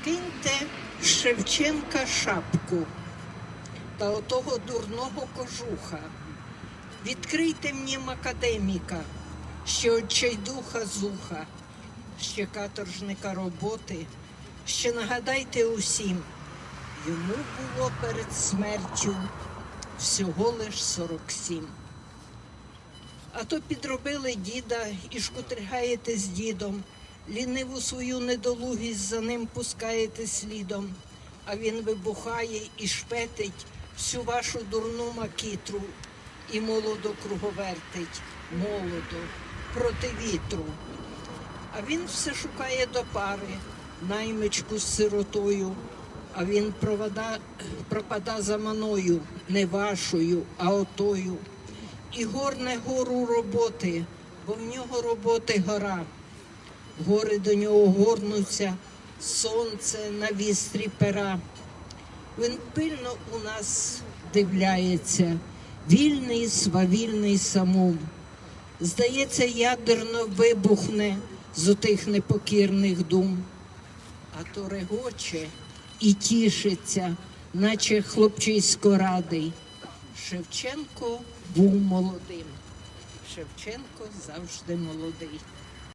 Скиньте Шевченка шапку та отого дурного кожуха. Відкрийте мені академіка, ще очайдуха зуха, ще каторжника роботи, ще нагадайте усім, йому було перед смертю всього лиш 47. А то підробили діда і шкутригаєте з дідом, ліниву свою недолугість за ним пускаєте слідом, а він вибухає і шпетить всю вашу дурну макітру і молодо круговертить, молодо, проти вітру. А він все шукає до пари, наймичку з сиротою, а він провода, пропада за маною, не вашою, а отою. І горне гору роботи, бо в нього роботи гора. Гори до нього горнуться, сонце на вістрі пера. Він пильно у нас дивляється, вільний, свавільний самум. Здається, ядерно вибухне з отих непокірних дум, а то регоче і тішиться, наче хлопчисько радий. Шевченко був молодим. Шевченко завжди молодий.